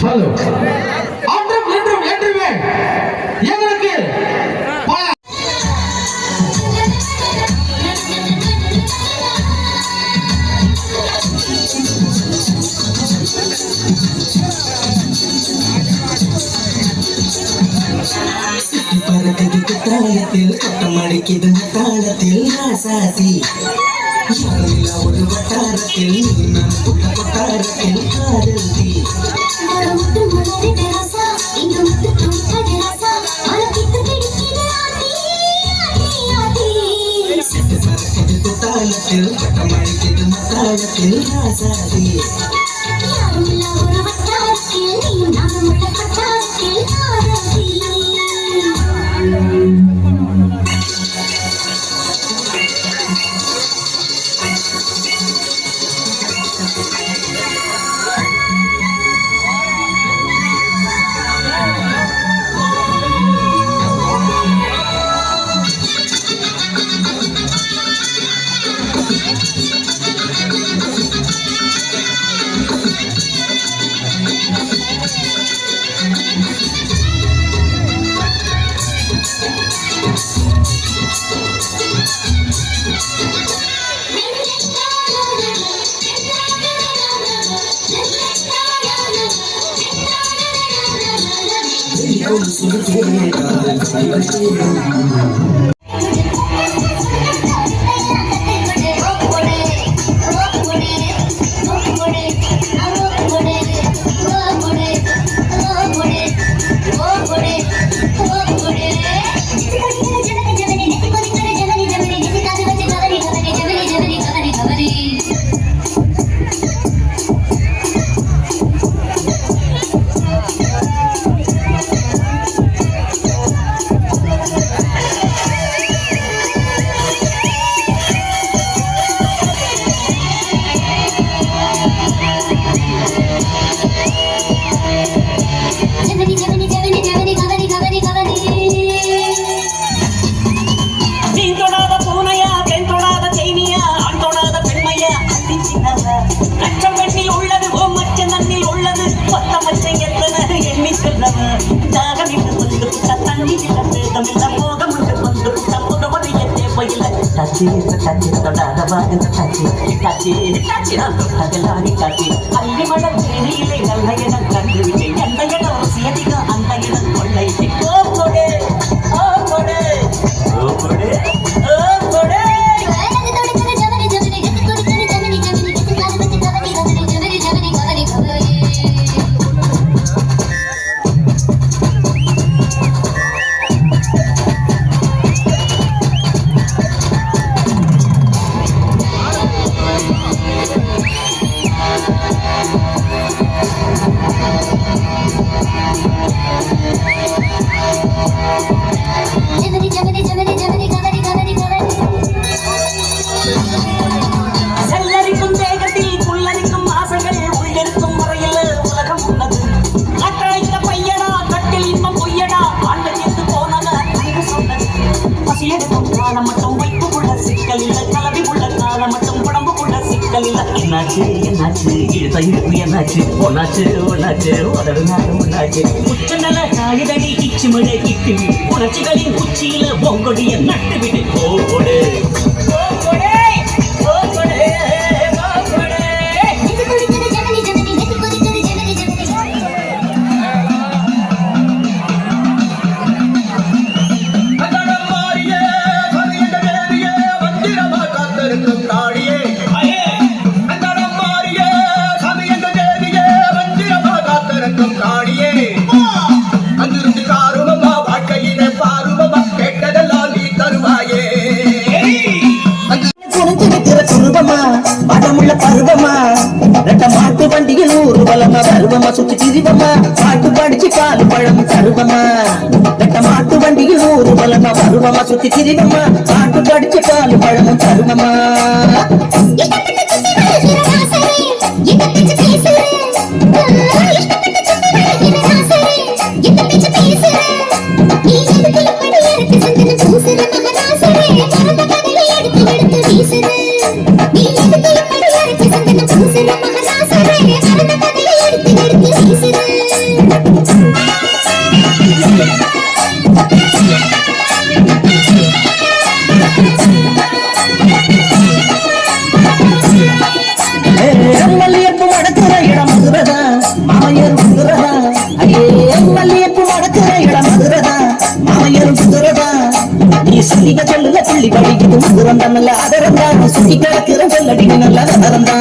Hello அன்றும் இன்றும் என்றுமே எங்களுக்கு பல பறக்குது குத்தாலத்தில் கொட்டம் அடிக்குது முத்தாளத்தில் ராசாதி யாருமில்ல Eu não é azaria よし! தேவையில்லை டச்சி டச்சி தொடாதவா இந்த டச்சி டச்சி நான் தொட்டதெல்லாம் காட்சி அள்ளி மலர் தேனியிலே நல்ல இடம் கண்டுவிட்டேன் எந்த இடம் ருசி அதிகம் அந்த இடம் கொள்ளை. ஓ கொடு ஓ கொடு. ஓ கொடு. Thank உன்னாச்சு என்னாச்சு? என்னாச்சு இழுத்த என்னாச்சு ஒன்னாச்சு ஒன்னாச்சு உதவு நாடு ஒன்னாச்சு உச்ச நல காயுதடி கிச்சு மழை கிட்டு உணர்ச்சிகளின் உச்சியில பொங்கொடிய நட்டு விட்டு ஓடு ஓடு. குறுஞ்சிருக்கிற குருபமா படமுள்ள பருவமா? ரெட்ட மாட்டு வண்டியில் ஊர் பலமா பருவமா? சுத்தி திரிவமா பாட்டு படிச்சு கால் பழம் தருவமா ரெட்ட மாட்டு வண்டியில் ஊர் பலமா பருவமா? சுத்தி திரிவமா பாட்டு படிச்சு கால் பழம் தருவமா நீ எதுக்கு மதுரந்தா நல்ல அதரந்தா சுத்தி கிடக்கிற சொல்லடி நல்ல அதரந்தா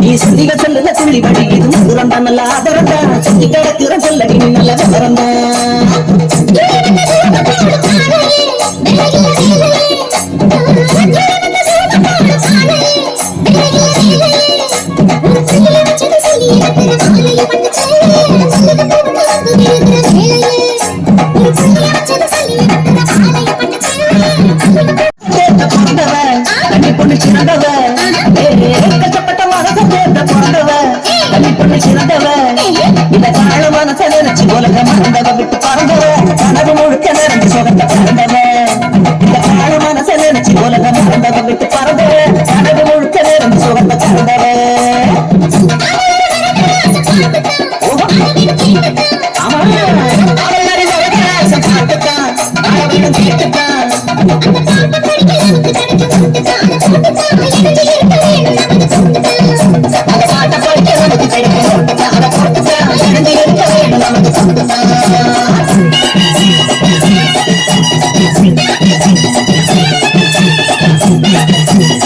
நீ சொல்லிக சொல்லுல துள்ளி வடி இது மதுரந்தா நல்ல அதரந்தா சுத்தி கிடக்கிற சொல்லடி நல்ல அதரந்தா கேட்ட பொண்ணு சிறந்தவ கஷ்டப்பட்ட மனச கேட்ட பிறந்தவ கண்ணி பொண்ணு சிறந்தவ இந்த கால மனச நினைச்சு உலக மறந்தவ விட்டு பறந்தவ. கனவு முழுக்க நிறைஞ்சு சுகத்தை பறந்தவ. இந்த கால மனச நினைச்சு உலக மறந்தவ விட்டு பறந்தவ. கனவு Yes.